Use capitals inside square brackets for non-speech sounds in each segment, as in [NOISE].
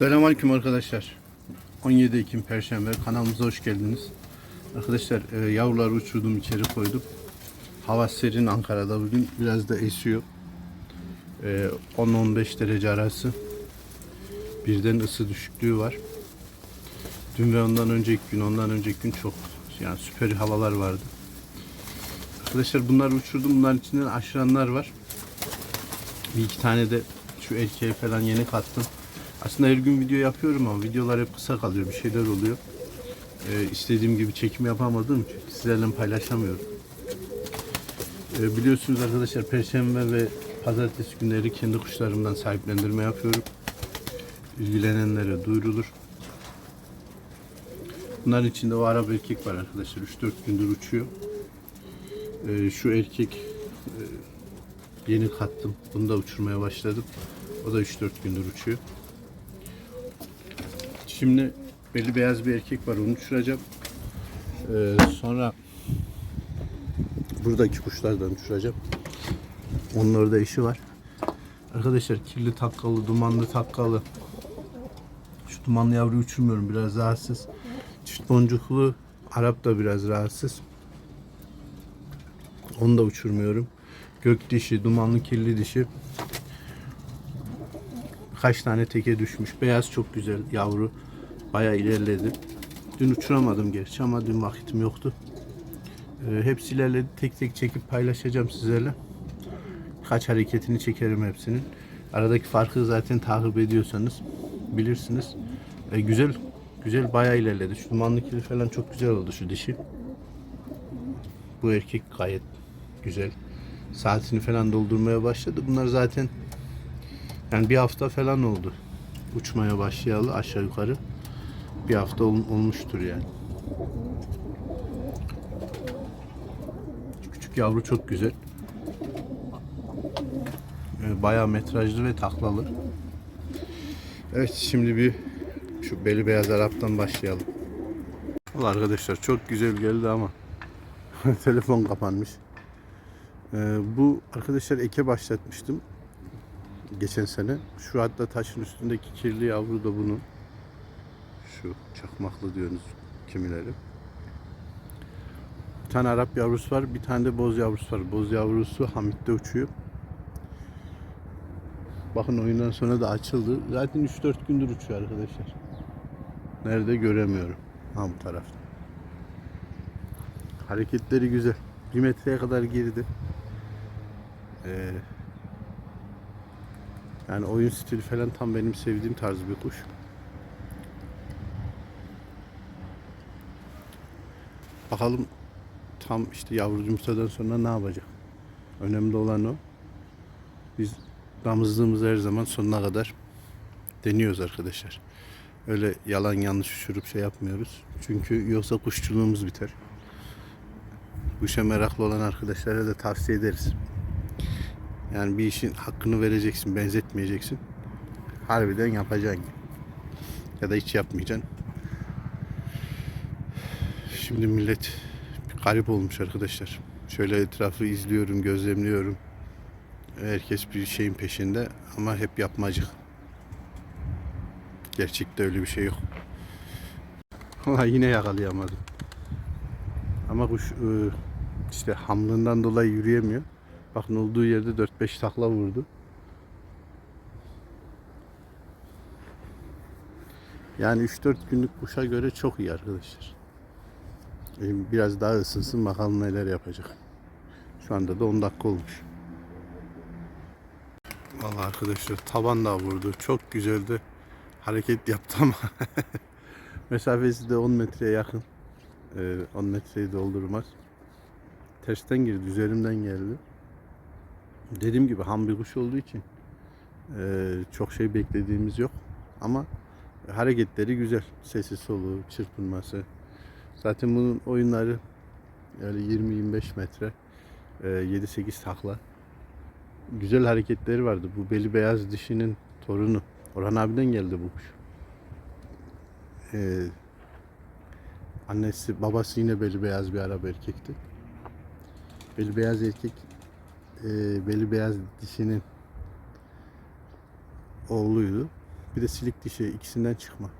Selamünaleyküm arkadaşlar. 17 Ekim Perşembe kanalımıza hoş geldiniz. Arkadaşlar e, yavruları uçurdum içeri koydum. Hava serin Ankara'da bugün biraz da esiyor. E, 10-15 derece arası. Birden ısı düşüklüğü var. Dün ve ondan önceki gün, ondan önceki gün çok yani süper havalar vardı. Arkadaşlar bunları uçurdum. Bunların içinden aşıranlar var. Bir iki tane de şu erkeğe falan yeni kattım. Aslında her gün video yapıyorum ama videolar hep kısa kalıyor. Bir şeyler oluyor. Ee, istediğim gibi çekim yapamadığım için sizlerle paylaşamıyorum. Ee, biliyorsunuz arkadaşlar Perşembe ve Pazartesi günleri kendi kuşlarımdan sahiplendirme yapıyorum. İlgilenenlere duyurulur. Bunların içinde o Arap erkek var arkadaşlar. 3-4 gündür uçuyor. Ee, şu erkek e, yeni kattım. Bunu da uçurmaya başladım. O da 3-4 gündür uçuyor. Şimdi belli beyaz bir erkek var onu uçuracağım. Ee, sonra buradaki kuşlardan uçuracağım. Onun orada işi var. Arkadaşlar kirli takkalı, dumanlı takkalı. Şu dumanlı yavruyu uçurmuyorum biraz rahatsız. Çift boncuklu Arap da biraz rahatsız. Onu da uçurmuyorum. Gök dişi, dumanlı kirli dişi. Kaç tane teke düşmüş. Beyaz çok güzel yavru. Bayağı ilerledi. Dün uçuramadım gerçi ama dün vakitim yoktu. Ee, hepsi ilerledi. Tek tek çekip paylaşacağım sizlerle. Kaç hareketini çekerim hepsinin. Aradaki farkı zaten takip ediyorsanız bilirsiniz. Ee, güzel güzel bayağı ilerledi. Şu dumanlı kirli falan çok güzel oldu şu dişi. Bu erkek gayet güzel. Saatini falan doldurmaya başladı. Bunlar zaten yani bir hafta falan oldu. Uçmaya başlayalı aşağı yukarı. Bir hafta ol- olmuştur yani. Küçük yavru çok güzel. Ee, Bayağı metrajlı ve taklalı. Evet şimdi bir şu beli beyaz Arap'tan başlayalım. Valla arkadaşlar çok güzel geldi ama [LAUGHS] telefon kapanmış. Ee, bu arkadaşlar eke başlatmıştım geçen sene. Şu hatta taşın üstündeki kirli yavru da bunun. Şu çakmaklı diyorsunuz kimileri. Bir tane Arap yavrusu var, bir tane de boz yavrusu var. Boz yavrusu Hamit'te uçuyor. Bakın oyundan sonra da açıldı. Zaten 3-4 gündür uçuyor arkadaşlar. Nerede göremiyorum. Ha bu tarafta. Hareketleri güzel. Bir metreye kadar girdi. Ee, yani oyun stili falan tam benim sevdiğim tarz bir kuş. Bakalım tam işte yavru yumurtadan sonra ne yapacak? Önemli olan o. Biz damızlığımızı her zaman sonuna kadar deniyoruz arkadaşlar. Öyle yalan yanlış uçurup şey yapmıyoruz. Çünkü yoksa kuşçuluğumuz biter. Kuşa meraklı olan arkadaşlara da tavsiye ederiz. Yani bir işin hakkını vereceksin, benzetmeyeceksin. Harbiden yapacaksın. Ya da hiç yapmayacaksın. Şimdi millet garip olmuş arkadaşlar. Şöyle etrafı izliyorum, gözlemliyorum. Herkes bir şeyin peşinde ama hep yapmacık. Gerçekte öyle bir şey yok. Vallahi yine yakalayamadım. Ama kuş ıı, işte hamlından dolayı yürüyemiyor. Bakın olduğu yerde 4-5 takla vurdu. Yani 3-4 günlük kuşa göre çok iyi arkadaşlar. Biraz daha ısınsın bakalım neler yapacak. Şu anda da 10 dakika olmuş. Vallahi arkadaşlar taban da vurdu. Çok güzeldi. Hareket yaptı ama [LAUGHS] mesafesi de 10 metreye yakın. Ee, 10 metreyi doldurmaz. Tersten girdi, üzerimden geldi. Dediğim gibi ham bir kuş olduğu için e, çok şey beklediğimiz yok. Ama hareketleri güzel. Sesi soluğu, çırpınması. Zaten bunun oyunları yani 20-25 metre e, 7-8 takla. Güzel hareketleri vardı. Bu beli beyaz dişinin torunu. Orhan abiden geldi bu kuş. E, annesi, babası yine beli beyaz bir Arap erkekti. Beli beyaz erkek e, beli beyaz dişinin oğluydu. bir de silik dişi ikisinden çıkma.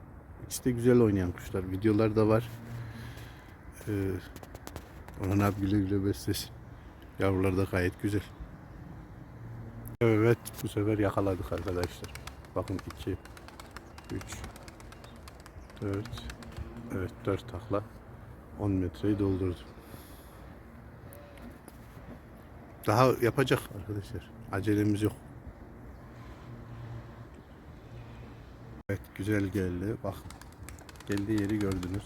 İkisi de güzel oynayan kuşlar. Videolar da var. Ee, Orhan abi güle güle beslesin. Yavrular da gayet güzel. Evet bu sefer yakaladık arkadaşlar. Bakın 2 3 4 Evet 4 takla 10 metreyi doldurdu. Daha yapacak arkadaşlar. Acelemiz yok. Evet güzel geldi. Bakın. Geldiği yeri gördünüz.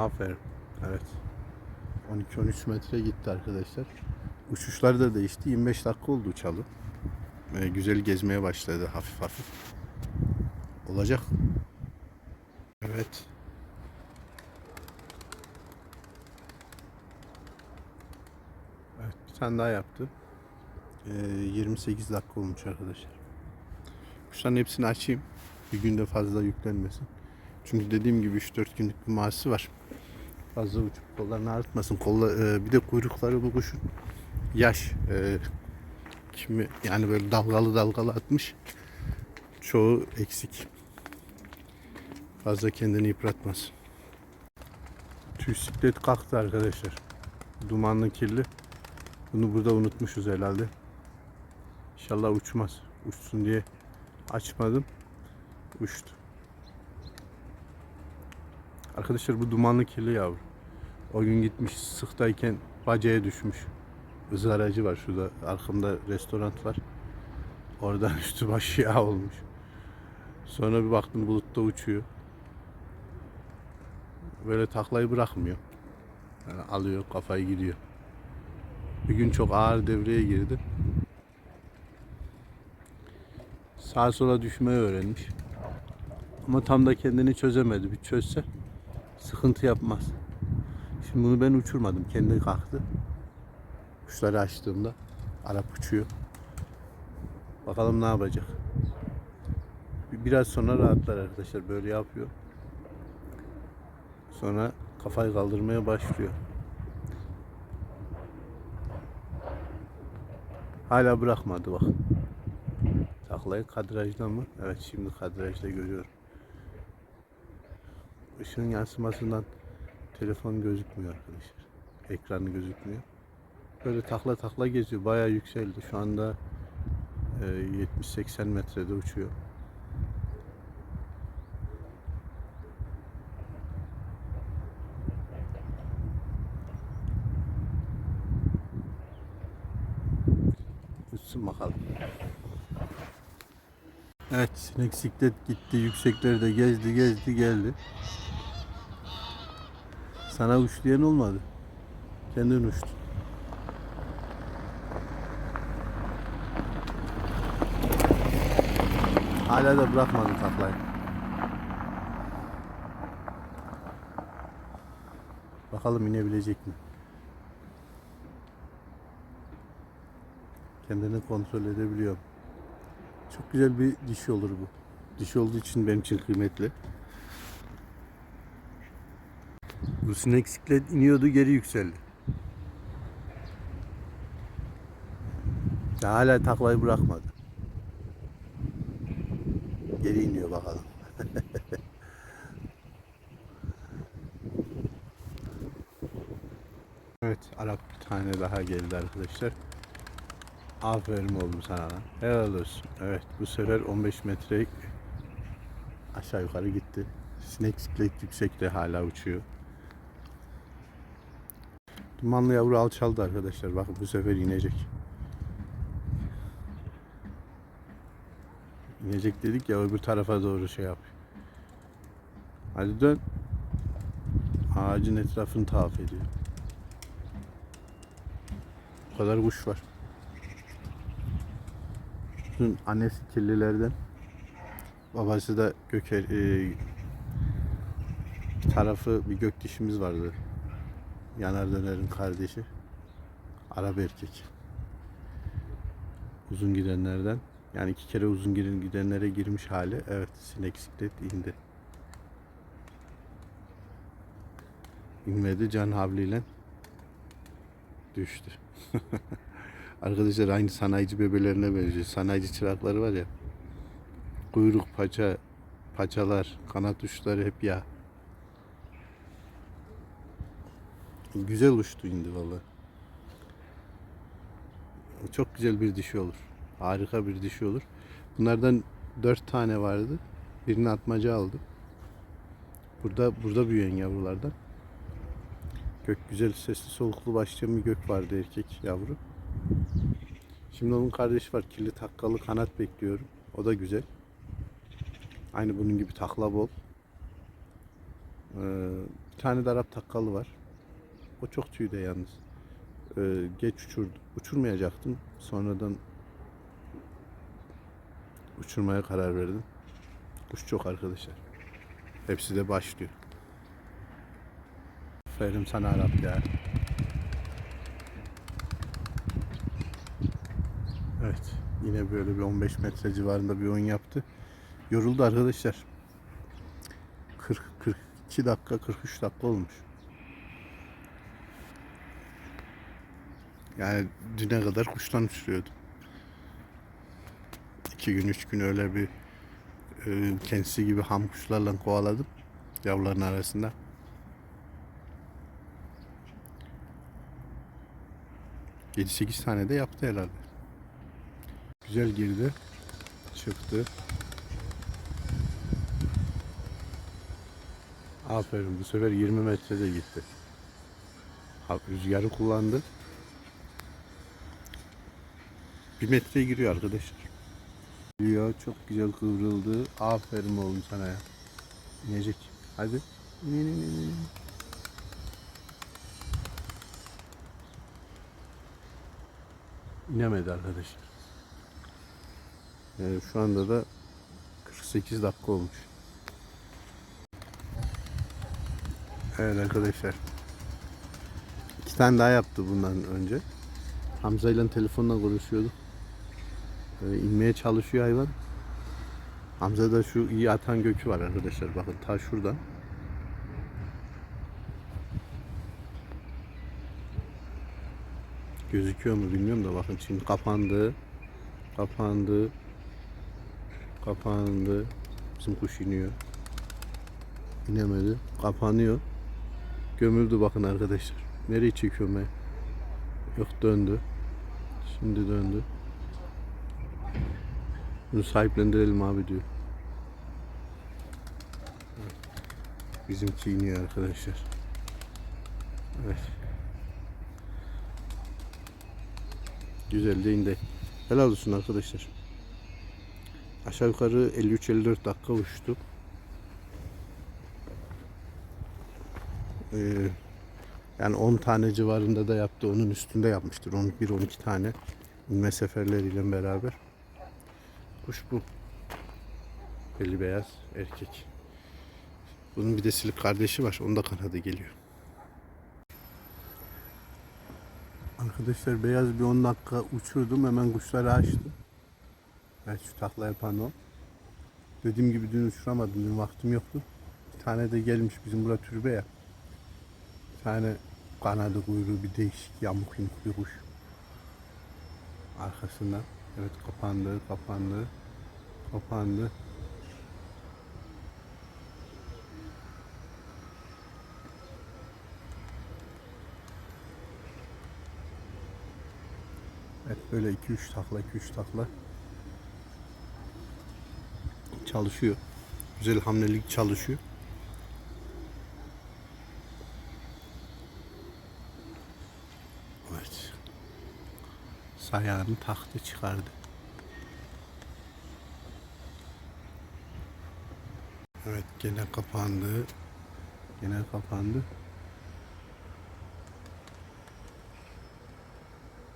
Aferin. Evet. 12-13 metre gitti arkadaşlar. Uçuşlar da değişti. 25 dakika oldu uçalı. Ee, güzel gezmeye başladı hafif hafif. Olacak. Evet. Evet bir tane daha yaptı. Ee, 28 dakika olmuş arkadaşlar. Kuşların hepsini açayım. Bir günde fazla yüklenmesin. Çünkü dediğim gibi 3-4 günlük bir maaşı var. Fazla uçup kollarını artmasın. Kolla, e, bir de kuyrukları bu kuşun yaş. E, kimi yani böyle dalgalı dalgalı atmış. Çoğu eksik. Fazla kendini yıpratmasın. Tüysiklet kalktı arkadaşlar. Dumanlı kirli. Bunu burada unutmuşuz herhalde. İnşallah uçmaz. Uçsun diye açmadım. Uçtu. Arkadaşlar bu dumanlı kirli yavru. O gün gitmiş sıktayken bacaya düşmüş. Izgaracı var şurada. Arkamda restoran var. Oradan [LAUGHS] üstü başı yağ olmuş. Sonra bir baktım bulutta uçuyor. Böyle taklayı bırakmıyor. Yani alıyor kafayı gidiyor. Bir gün çok ağır devreye girdi. Sağa sola düşmeyi öğrenmiş. Ama tam da kendini çözemedi. Bir çözse sıkıntı yapmaz. Şimdi bunu ben uçurmadım. Kendi kalktı. Kuşları açtığımda Arap uçuyor. Bakalım ne yapacak. Bir- Biraz sonra rahatlar arkadaşlar. Böyle yapıyor. Sonra kafayı kaldırmaya başlıyor. Hala bırakmadı bak. Taklayı kadrajda mı? Evet şimdi kadrajda görüyorum. Işığın yansımasından telefon gözükmüyor arkadaşlar. Ekranı gözükmüyor. Böyle takla takla geziyor. Bayağı yükseldi. Şu anda e, 70-80 metrede uçuyor. Uçsun bakalım. Evet, sinek siklet gitti, yükseklerde gezdi, gezdi, geldi. Sana uç diyen olmadı. Kendin uçtun. Hala da bırakmadın taklayı. Bakalım inebilecek mi? Kendini kontrol edebiliyor. Çok güzel bir dişi olur bu. Dişi olduğu için benim için kıymetli. Bu sinek siklet iniyordu geri yükseldi. Ya hala taklayı bırakmadı. Geri iniyor bakalım. [LAUGHS] evet Arap bir tane daha geldi arkadaşlar. Aferin oğlum sana lan. Helal olsun. Evet bu sefer 15 metre aşağı yukarı gitti. Sinek siklet yüksekte hala uçuyor. Dumanlı yavru alçaldı arkadaşlar. Bakın bu sefer inecek. İnecek dedik ya öbür tarafa doğru şey yap. Hadi dön. Ağacın etrafını tavaf ediyor. Bu kadar kuş var. Bütün annesi kirlilerden. Babası da göker e, tarafı bir gök dişimiz vardı. Yanar dönerin kardeşi. Arap erkek. Uzun gidenlerden. Yani iki kere uzun girin gidenlere girmiş hali. Evet sinek siklet indi. İnmedi can havliyle düştü. [LAUGHS] Arkadaşlar aynı sanayici bebelerine benziyor. Sanayici çırakları var ya. Kuyruk, paça, paçalar, kanat uçları hep yağ. Güzel uçtu indi vallahi. Çok güzel bir dişi olur. Harika bir dişi olur. Bunlardan dört tane vardı. Birini atmaca aldım. Burada burada büyüyen yavrulardan. Gök güzel sesli soluklu başlayan bir gök vardı erkek yavru. Şimdi onun kardeşi var. Kirli takkalı kanat bekliyorum. O da güzel. Aynı bunun gibi takla bol. Ee, bir tane de takkalı var. O çok tüyde yalnız. Ee, geç uçurdu. Uçurmayacaktım. Sonradan uçurmaya karar verdim. Kuş çok arkadaşlar. Hepsi de başlıyor. Aferin sana Arap ya. Evet. Yine böyle bir 15 metre civarında bir oyun yaptı. Yoruldu arkadaşlar. 40 42 dakika 43 dakika olmuş. Yani düne kadar kuştan uçuruyordum. İki gün, üç gün öyle bir e, kendisi gibi ham kuşlarla kovaladım. Yavruların arasında. Yedi sekiz tane de yaptı herhalde. Güzel girdi. Çıktı. Aferin bu sefer 20 metrede gitti. Rüzgarı kullandı. Bir metreye giriyor arkadaşlar. Giriyor çok güzel kıvrıldı. Aferin oğlum sana ya. İnecek. Hadi. İn, in, in, in, in. İnemedi arkadaşlar. Ee, şu anda da 48 dakika olmuş. Evet arkadaşlar. İki tane daha yaptı bundan önce. Hamza ile telefonla konuşuyorduk. Ee, inmeye çalışıyor hayvan. Hamza'da şu iyi atan gökü var arkadaşlar. Bakın ta şuradan. Gözüküyor mu bilmiyorum da bakın şimdi kapandı. Kapandı. Kapandı. Bizim kuş iniyor. İnemedi. Kapanıyor. Gömüldü bakın arkadaşlar. Nereye çekiyorum ben? Yok döndü. Şimdi döndü. Bunu sahiplendirelim abi diyor. Bizimki iniyor arkadaşlar. Evet. Güzel de indi. Helal olsun arkadaşlar. Aşağı yukarı 53-54 dakika uçtu. Ee, yani 10 tane civarında da yaptı. Onun üstünde yapmıştır. 11-12 tane inme seferleriyle beraber. Kuş bu. Belli beyaz erkek. Bunun bir de silik kardeşi var. Onun da kanadı geliyor. Arkadaşlar beyaz bir 10 dakika uçurdum. Hemen kuşları açtım. Evet şu takla yapan o. Dediğim gibi dün uçuramadım. Dün vaktim yoktu. Bir tane de gelmiş bizim burada türbe ya. Bir tane kanadı kuyruğu bir değişik yamuk yumuk bir kuş. Arkasından. Evet kapandı, kapandı, kapandı. Evet böyle 2-3 takla, 2-3 takla çalışıyor. Güzel hamlelik çalışıyor. Evet. Sayağını taktı çıkardı. Evet gene kapandı. Gene kapandı.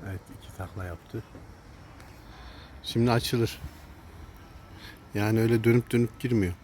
Evet iki takla yaptı. Şimdi açılır. Yani öyle dönüp dönüp girmiyor.